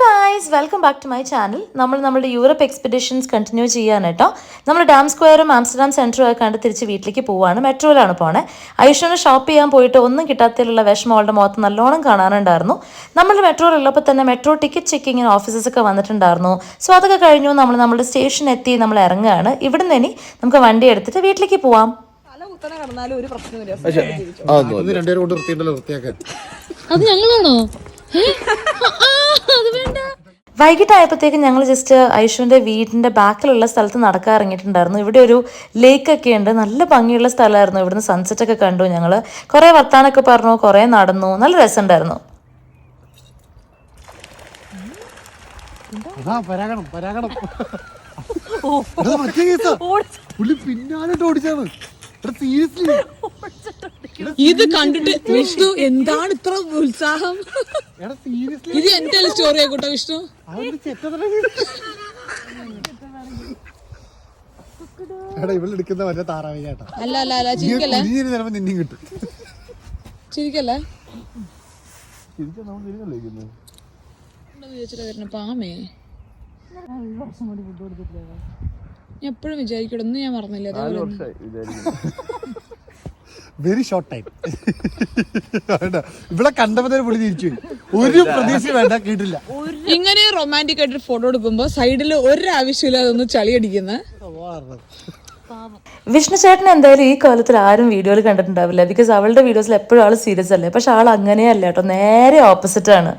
Guys welcome back to my channel നമ്മൾ നമ്മുടെ Europe expeditions continue ചെയ്യാൻ കേട്ടോ നമ്മൾ ഡാം സ്ക്വയറും ആംസ്റ്റർഡാം സെന്ററും ഒക്കെ കണ്ട് തിരിച്ച് വീട്ടിലേക്ക് പോവാണ്. മെട്രോയിലാണ് പോണേ. ഐഷോന് ഷോപ്പ് ചെയ്യാൻ പോയിട്ട് ഒന്നും കിട്ടാത്തതിലുള്ള വിഷമം അവളുടെ മുഖത്ത് നല്ലോണം കാണാനുണ്ടായിരുന്നു. നമ്മൾ മെട്രോയിലുള്ളപ്പോൾ തന്നെ മെട്രോ ടിക്കറ്റ് ചെക്കിങ്ങിന് ഓഫീസസ് ഒക്കെ വന്നിട്ടുണ്ടായിരുന്നു. സോ അതൊക്കെ കഴിഞ്ഞു. നമ്മൾ നമ്മുടെ സ്റ്റേഷൻ എത്തി നമ്മൾ ഇറങ്ങുകയാണ്. ഇവിടുന്ന് ഇനി നമുക്ക് വണ്ടി എടുത്തിട്ട് വീട്ടിലേക്ക് പോവാം. അത്. കുത്തനെ വൈകിട്ടായപ്പോഴത്തേക്കും ഞങ്ങൾ ജസ്റ്റ് ഐഷുവിന്റെ വീടിന്റെ ബാക്കിലുള്ള സ്ഥലത്ത് നടക്കാൻ ഇറങ്ങിയിട്ടുണ്ടായിരുന്നു. ഇവിടെ ഒരു ലേക്ക് ഒക്കെ ഉണ്ട്. നല്ല ഭംഗിയുള്ള സ്ഥലമായിരുന്നു. ഇവിടുന്ന് സൺസെറ്റ് ഒക്കെ കണ്ടു ഞങ്ങൾ കുറേ വർത്താനൊക്കെ പറഞ്ഞു കുറേ നടന്നു. നല്ല രസമുണ്ടായിരുന്നു. ഇത് കണ്ടിട്ട് വിഷ്ണു എന്താണ് ഇത്ര ഉത്സാഹം? എടാ സീരിയസ്ലി ഇത് എന്റെ സ്റ്റോറി ആയിക്കോട്ടെ വിഷ്ണു? എടാ ഇവിടെ എടുക്കുന്ന വല്ല താറാവി ചേട്ടാ. അല്ല അല്ല അല്ല ചിരിക്കല്ലേ? ചിലപ്പോ കിട്ടും. ചിരിക്കല്ലേ? നമ്മൾ തിരിഞ്ഞല്ലേ? പാമേ ഞാൻ എപ്പോഴും വിചാരിക്കട്ടെ ഒന്നും ഞാൻ മറന്നില്ല. വെരി ഷോർട്ട് ടൈം വേണ്ട. ഇവിടെ കണ്ടപ്പോ പുള്ളി തിരിച്ചു ഒരു പ്രതീക്ഷ വേണ്ട കേട്ടില്ല ഇങ്ങനെ റൊമാന്റിക് ആയിട്ട് ഫോട്ടോ എടുക്കുമ്പോ സൈഡിൽ ഒരു ആവശ്യമില്ലാതെ ഒന്ന് ചളി അടിക്കുന്ന. വിഷ്ണു ചേട്ടൻ എന്തായാലും ഈ കാലത്തിൽ ആരും വീഡിയോയിൽ കണ്ടിട്ടുണ്ടാവില്ല. ബിക്കോസ് അവളുടെ വീഡിയോസിൽ എപ്പോഴും ആൾ സീരിയസ് അല്ലേ? പക്ഷെ ആൾ അങ്ങനെയല്ല കേട്ടോ. നേരെ ഓപ്പോസിറ്റ് ആണ്.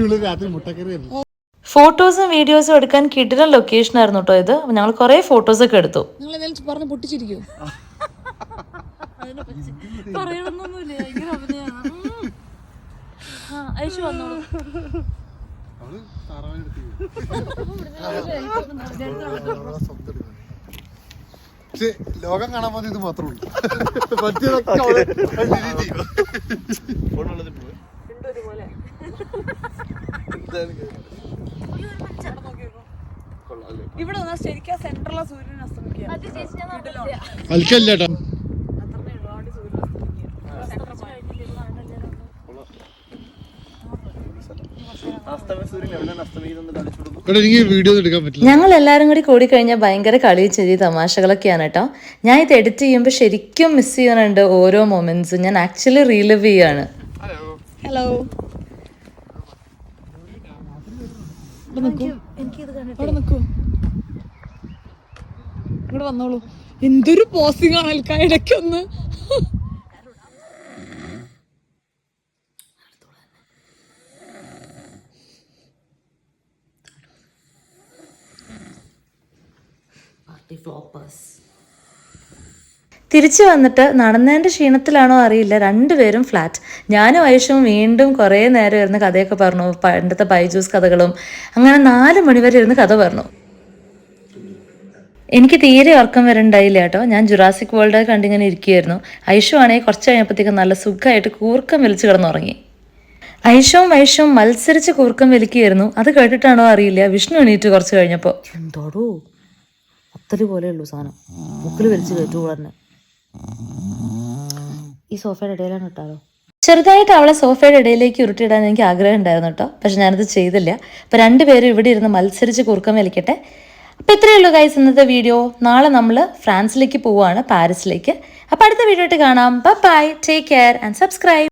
ഇവൾ രാത്രി മുട്ടക്കറി ഫോട്ടോസും വീഡിയോസും എടുക്കാൻ കിട്ടുന്ന ലൊക്കേഷൻ ആയിരുന്നു കേട്ടോ ഇത്. ഞങ്ങൾ കുറെ ഫോട്ടോസ് ഒക്കെ എടുത്തു. നിങ്ങൾ എന്തെങ്കിലും പറഞ്ഞ് പൊട്ടിച്ചിരിക്കൂ. അവൾ താറാവിനെ പക്ഷെ ലോകം കാണാൻ പോകുന്ന ഇത് മാത്രമേ ഉള്ളൂ ചെയ്യും. ഇവിടെ ശരിക്കും സെന്ററിലെ സൂര്യൻ അസ്തമിക്കുക അൽക്കല്ല കേട്ടോ ഇവിടെ എനിക്ക് വീഡിയോ എടുക്കാൻ പറ്റില്ല ഞങ്ങൾ എല്ലാവരും കൂടി കൂടി കഴിഞ്ഞാൽ ഭയങ്കര കളി ചെറിയ തമാശകളൊക്കെയാണ് കേട്ടോ. ഞാൻ ഇത് എഡിറ്റ് ചെയ്യുമ്പോൾ ശരിക്കും മിസ് ചെയ്യാനുണ്ട് ഓരോ മൊമെന്റ്സും ഞാൻ ആക്ച്വലി റീലിവ് ചെയ്യാണ്. ഹലോ ഇവിടെ വന്നോളൂ. എന്തൊരു പോസിംഗ് ആണ് ഇടയ്ക്കൊന്ന്. തിരിച്ചു വന്നിട്ട് നടന്നതിന്റെ ക്ഷീണത്തിലാണോ അറിയില്ല. രണ്ടുപേരും ഫ്ലാറ്റ് ഞാനും ഐഷും വീണ്ടും കുറേ നേരം ഇരുന്ന് കഥയൊക്കെ പറഞ്ഞു. പണ്ടത്തെ ബൈജൂസ് കഥകളും. അങ്ങനെ നാല് മണിവരെ ഇരുന്ന് കഥ പറഞ്ഞു. എനിക്ക് തീരെ ഉറക്കം വരണ്ടായില്ല കേട്ടോ. ഞാൻ ജുറാസിക് വേൾഡ് കണ്ടിങ്ങനെ ഇരിക്കുകയായിരുന്നു ഐഷു ആണെങ്കിൽ കുറച്ച് കഴിഞ്ഞപ്പോഴത്തേക്കും നല്ല സുഖമായിട്ട് കൂർക്കം വലിച്ചു കിടന്നുറങ്ങി. ഐഷവും വൈഷവും മത്സരിച്ച് കൂർക്കം വലിക്കുകയായിരുന്നു അത് കേട്ടിട്ടാണോ അറിയില്ല. വിഷ്ണു എണീറ്റ് കുറച്ച് കഴിഞ്ഞപ്പോൾ. എന്തോടോ? അത്തൽ പോലെയുള്ളൂ സാധനം. മുക്കിൽ വലിച്ച് കയറ്റു തന്നെ ഈ സോഫയുടെ ഇടയിലാണ് ഇട്ടാലോ? ചെറുതായിട്ട് അവളെ സോഫയുടെ ഇടയിലേക്ക് ഉരുട്ടിയിടാൻ എനിക്ക് ആഗ്രഹം ഉണ്ടായിരുന്നു കേട്ടോ. പക്ഷെ ഞാനത് ചെയ്തില്ല. അപ്പം രണ്ടുപേരും ഇവിടെ ഇരുന്ന് മത്സരിച്ച് കുറുക്കം വലിക്കട്ടെ അപ്പം ഇത്രയേ ഉള്ളൂ ഗൈസ് ഇന്നത്തെ വീഡിയോ നാളെ നമ്മൾ ഫ്രാൻസിലേക്ക് പോവുകയാണ് പാരീസിലേക്ക്. അപ്പം അടുത്ത വീഡിയോ ആയിട്ട് കാണാം. Bye take care and subscribe